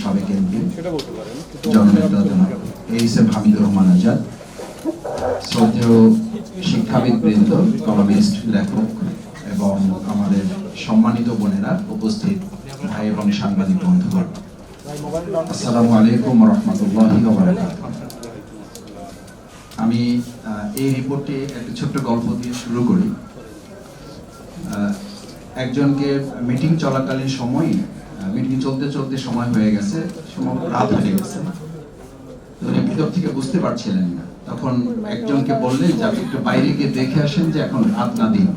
সাবেক এমপি জননেতা H M Hamidur Rahman Azad শ্রদ্ধেয় শিক্ষাবিদ বৃন্দ কলামিস্ট লেখক এবং আমাদের সম্মানিত বোনেরা উপস্থিত ভাই এবং সাংবাদিক বন্ধুগণ। আসসালামু আলাইকুম রহমতুল্লাহি আমি এই রিপোর্টে একটা ছোট্ট গল্প দিয়ে শুরু করি। একজনকে মিটিং চলাকালীন সময় মিটিং চলতে চলতে সময় হয়ে গেছে, সময় রাত হয়ে গেছে। উনি ভিতর থেকে বুঝতে পারছিলেন না। তখন একজনকে বললেন যে, আপনি একটু বাইরে গিয়ে দেখে আসেন যে এখন রাত না দিন।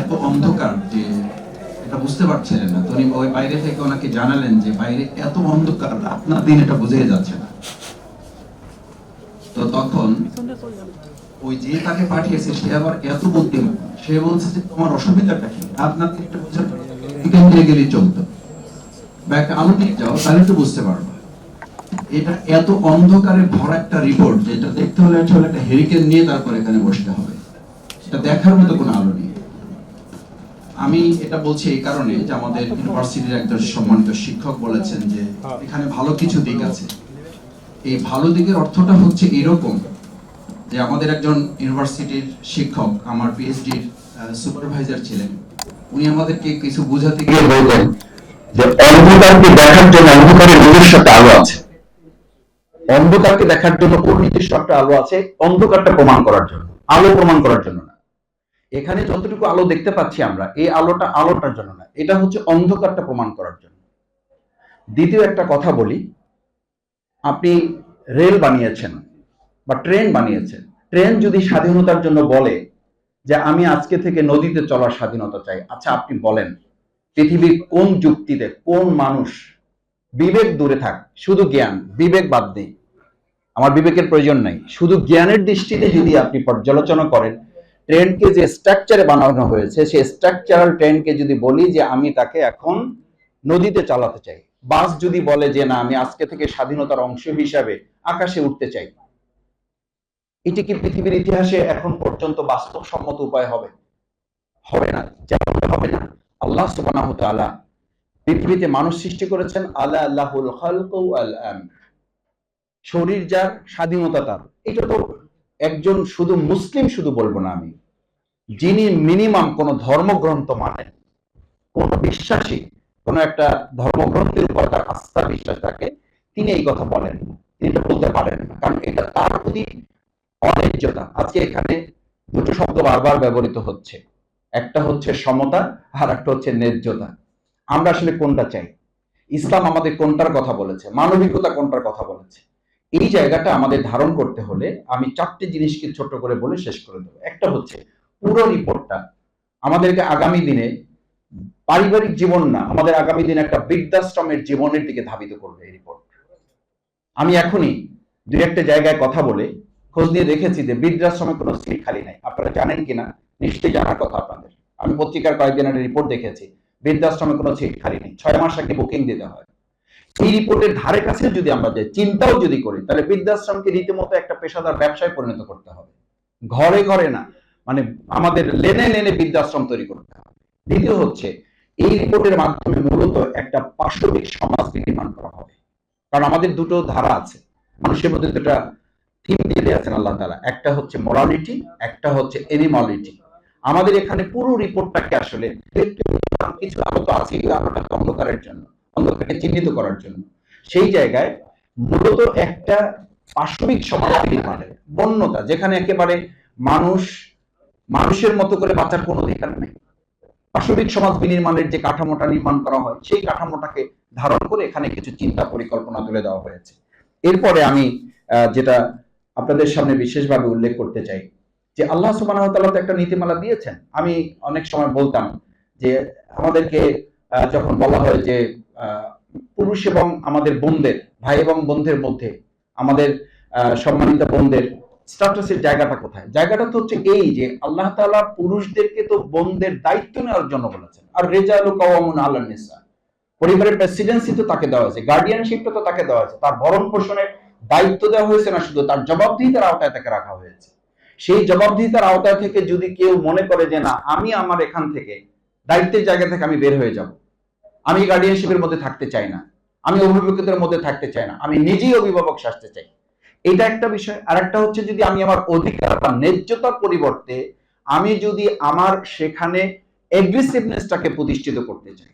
এত অন্ধকার যে এটা বুঝতে পারছিলেন না। তো ওই বাইরে থেকে ওনাকে জানালেন যে, বাইরে এত অন্ধকার, রাত না দিন এটা বুঝে যাচ্ছে না। তো তখন ওই যে তাকে পাঠিয়েছে, সে আবার এত বুদ্ধিমান। সে বলছে যে, তোমার অসুবিধাটা কি? আপনার একটু বুঝে এখান দিয়ে গেলেই চলতো। বা একটা আলো যাও, তাহলে তো বুঝতে এটা এত অন্ধকারে ভরা একটা রিপোর্ট যেটা দেখতে হলে আসলে একটা হেরিকেন নিয়ে তারপর এখানে বসতে হবে। দেখার মতো কোনো আলো নেই। আমি এটা বলছি এই কারণে যে আমাদের ইউনিভার্সিটির একজন সম্মানিত শিক্ষক বলেছেন যে এখানে ভালো কিছু দিক আছে। এই ভালো দিকের অর্থটা হচ্ছে এরকম যে আমাদের একজন ইউনিভার্সিটির শিক্ষক, আমার পিএইচডির সুপারভাইজার ছিলেন। উনি আমাদেরকে কিছু বোঝাতে গিয়ে বলতেন যে অন্ধকারকে দেখার জন্য অন্ধকারের নিজস্ব একটা আলো আছে। অন্ধকারকে দেখার জন্য ওর নিজস্ব একটা আলো আছে? অন্ধকারটা প্রমাণ করার জন্য, আলো প্রমাণ করার জন্য না। এখানে যতটুকু আলো দেখতে পাচ্ছি আমরা, এই আলোটা আলোটার জন্য না, এটা হচ্ছে অন্ধকারটা প্রমাণ করার জন্য। দ্বিতীয় একটা কথা বলি, আপনি রেল বানিয়েছেন বা ট্রেন বানিয়েছেন। ট্রেন যদি স্বাধীনতার জন্য বলে যে আমি আজকে থেকে নদীতে চলার স্বাধীনতা চাই। আচ্ছা আপনি বলেন, পৃথিবীর কোন যুক্তিতে কোন মানুষ বিবেক দূরে থাক? শুধু জ্ঞান, বিবেক বাদ দিই। আমার বিবেকের প্রয়োজন নাই। শুধু জ্ঞানের দৃষ্টিতে যদি আপনি পর্যালোচনা করেন, ট্রেনকে যে স্ট্রাকচারে বানানো হয়েছে, সেই স্ট্রাকচারাল ট্রেনকে যদি বলি যে আমি তাকে এখন নদীতে চালাতে চাই। বাস যদি বলে যে না, আমি আজকে থেকে স্বাধীনতার অংশ হিসাবে আকাশে উঠতে চাই। এটি কি পৃথিবীর ইতিহাসে এখন পর্যন্ত বাস্তবসম্মত উপায় হবে? হবে না, যেমন হবে না। আল্লাহ ওয়া পৃথিবীতে মানুষ সৃষ্টি করেছেন আলা আল্লাহুল শরীর যার, স্বাধীনতা তার। এটা তো একজন শুধু মুসলিম শুধু বলব না আমি। যিনি মিনিমাম কোন ধর্মগ্রন্থ মানেন, কোন বিশ্বাসী, কোন একটা ধর্মগ্রন্থের উপর তার আস্থা, বিশ্বাস থাকে, তিনি এই কথা বলেন। তিনি এটা বলতে পারেন কারণ এটা তার প্রতি অন্যায্যতা আজকে এখানে দুটো শব্দ বারবার ব্যবহৃত হচ্ছে। একটা হচ্ছে সমতা, আর একটা হচ্ছে ন্যায্যতা। আমরা আসলে কোনটা চাই? ইসলাম আমাদের কোনটার কথা বলেছে? মানবিকতা কোনটার কথা বলেছে? এই জায়গাটা আমাদের ধারণ করতে হলে আমি চারটে জিনিসকে ছোট করে বলে শেষ করে দেবো। একটা হচ্ছে, পুরো রিপোর্টটা আমাদেরকে আগামী দিনে পারিবারিক জীবন না, আমাদের আগামী দিনে একটা বৃদ্ধাশ্রমের জীবনের দিকে ধাবিত করবে এই রিপোর্ট। আমি এখনই দু একটা জায়গায় কথা বলে খোঁজ নিয়ে দেখেছি যে বৃদ্ধাশ্রমে কোনো সিট খালি নাই। আপনারা জানেন কিনা? নিশ্চয়ই জানার কথা আপনাদের। আমি পত্রিকার কয়েকদিনের রিপোর্ট দেখেছি, বৃদ্ধাশ্রমে কোনো সিট খালি নেই। ছয় মাস আগে বুকিং দিতে হয়। এই রিপোর্টের ধারে কাছে যদি আমরা যাই, চিন্তাও যদি করি, তাহলে বৃদ্ধাশ্রমকে রীতিমতো একটা পেশাদার ব্যবসায় পরিণত করতে হবে। ঘরে ঘরে না মানে আমাদের লেনে লেনে বৃদ্ধাশ্রম তৈরি করতে হবে। দ্বিতীয় হচ্ছে, এই রিপোর্টের মাধ্যমে মূলত একটা পাশবিক সমাজ নির্মাণ করা হবে। কারণ আমাদের দুটো ধারা আছে। মানুষের মধ্যে দুটা থিম দিয়ে দিয়েছেন আল্লাহ তালা একটা হচ্ছে মোরালিটি একটা হচ্ছে এনিমলিটি আমাদের এখানে পুরো রিপোর্টটাকে আসলে? কিছু আলো তো আছে এই আলোটা তো অন্ধকারের জন্য, অন্ধকারকে চিহ্নিত করার জন্য। সেই জায়গায় মূলত একটা পাশবিক সমাজ নির্মাণের বন্যতা, যেখানে একেবারে মানুষ, মানুষের মতো করে বাঁচার কোনো অধিকার নেই। পাশবিক সমাজ বিনির্মাণের যে কাঠামোটা নির্মাণ করা হয়, সেই কাঠামোটাকে ধারণ করে এখানে কিছু চিন্তা পরিকল্পনা তুলে দেওয়া হয়েছে। এরপরে আমি যেটা আপনাদের সামনে বিশেষভাবে উল্লেখ করতে চাই যে আল্লাহ তাআলা তো একটা নীতিমালা দিয়েছেন। আমি অনেক সময় বলতাম যে আমাদেরকে যখন বলা হয় যে পুরুষ এবং আমাদের বোনদের, ভাই এবং বোনদের মধ্যে আমাদের সম্মানিত বোনদের স্ট্যাটাসের জায়গাটা কোথায়? জায়গাটা তো হচ্ছে এই যে আল্লাহ তাআলা পুরুষদেরকে তো বোনদের দায়িত্ব নেওয়ার জন্য বলেছেন। আর রেজালু কাওয়ামুন নিসা। পরিবারের প্রেসিডেন্সি তো তাকে দেওয়া হয়েছে গার্ডিয়ানশিপটা তো তাকে দেওয়া হয়েছে। তার ভরণ পোষণের দায়িত্ব দেওয়া হয়েছে না, শুধু তার জবাবদিহিতার আওতায় তাকে রাখা হয়েছে। সেই জবাবদিহিতার আওতায় থেকে যদি কেউ মনে করে যে, না, আমি আমার এখান থেকে, দায়িত্বের জায়গা থেকে আমি বের হয়ে যাব। আমি গার্ডিয়ানশিপের মধ্যে থাকতে চাই না। আমি অভিভাবকদের মধ্যে থাকতে চাই না। আমি নিজেই অভিভাবক সাজতে চাই। এটা একটা বিষয়। আর একটা হচ্ছে যদি আমি আমার অধিকার বা ন্যায্যতার পরিবর্তে আমি যদি আমার সেখানে এগ্রেসিভনেসটাকে প্রতিষ্ঠিত করতে চাই,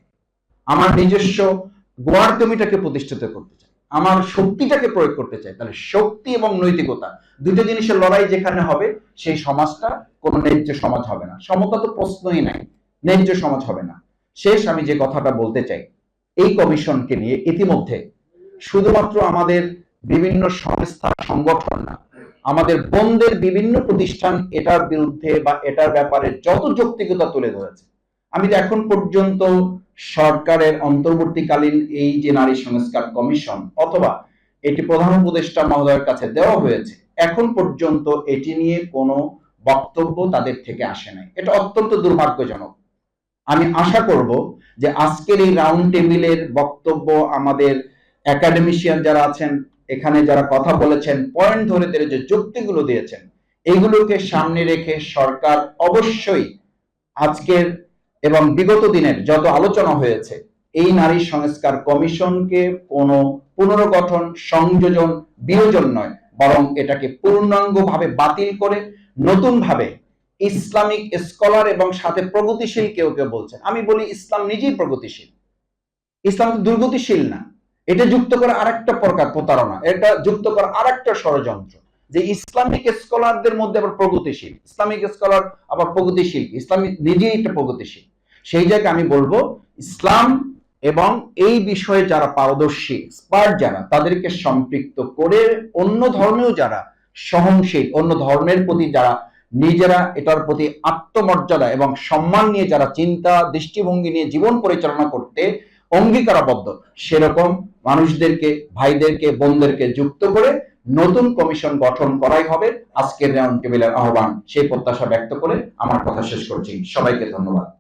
আমার নিজস্ব গোয়ার্তমিটাকে প্রতিষ্ঠিত করতে চাই আমার শক্তিটাকে প্রয়োগ করতে চাই, তাহলে শক্তি এবং নৈতিকতা দুটো জিনিসের লড়াই যেখানে হবে, সেই সমাজটা কোনো ন্যায্য সমাজ হবে না। সমতা তো প্রশ্নই নাই, ন্যায্য সমাজ হবে না। শেষ আমি যে কথাটা বলতে চাই, এই কমিশনকে নিয়ে ইতিমধ্যে শুধুমাত্র আমাদের বিভিন্ন সংস্থা, সংগঠন না, আমাদের বন্ধের বিভিন্ন প্রতিষ্ঠান এটার বিরুদ্ধে বা এটার ব্যাপারে যত যৌক্তিকতা তুলে ধরেছে। আমি এখন পর্যন্ত সরকারের অন্তর্বর্তীকালীন এই যে নারী সংস্কার কমিশন অথবা এটি প্রধান উপদেষ্টা মহোদয়ের কাছে দেওয়া হয়েছে, এখন পর্যন্ত এটি নিয়ে কোনো বক্তব্য তাদের থেকে আসে নাই। এটা অত্যন্ত দুর্ভাগ্যজনক। আমি আশা করব যে আজকের এই রাউন্ড টেবিলের বক্তব্য আমাদের একাডেমিশিয়ান যারা আছেন, এখানে যারা কথা বলেছেন পয়েন্ট ধরে ধরে যে যুক্তিগুলো দিয়েছেন এইগুলোকে সামনে রেখে সরকার অবশ্যই আজকের এবং বিগত দিনের যত আলোচনা হয়েছে, এই নারী সংস্কার কমিশনকে কোনো পুনর্গঠন, সংযোজন, বিয়োজন নয়, বরং এটাকে পূর্ণাঙ্গভাবে বাতিল করে নতুনভাবে ইসলামিক স্কলার এবং সাথে প্রগতিশীল কেউ কেউ বলছেন। আমি বলি ইসলাম নিজেই প্রগতিশীল। ইসলাম দুর্গতিশীল না। এটা যুক্ত করে আরেকটা প্রকার প্রতারণা, এটা যুক্ত করে আরেকটা ষড়যন্ত্র যে ইসলামিক স্কলারদের মধ্যে আবার প্রগতিশীল, ইসলামিক স্কলার আবার প্রগতিশীল ইসলামিক নিজেই একটা প্রগতিশীল। সেই জায়গায় আমি বলব, ইসলাম এবং এই বিষয়ে যারা পারদর্শী এক্সপার্ট যারা, তাদেরকে সম্পৃক্ত করে অন্য ধর্মেও যারা সহনশীল, অন্য ধর্মের প্রতি যারা নিজেরা এটার প্রতি আত্মমর্যাদা এবং সম্মান নিয়ে যারা চিন্তা, দৃষ্টিভঙ্গি নিয়ে জীবন পরিচালনা করতে অঙ্গীকারাবদ্ধ, সেরকম মানুষদেরকে, ভাইদেরকে, বোনদেরকে যুক্ত করে নতুন কমিশন গঠন করাই হবে। আজকের রাউন্ড টেবিলের আহ্বান সেই প্রত্যাশা ব্যক্ত করে আমার কথা শেষ করছি। সবাইকে ধন্যবাদ।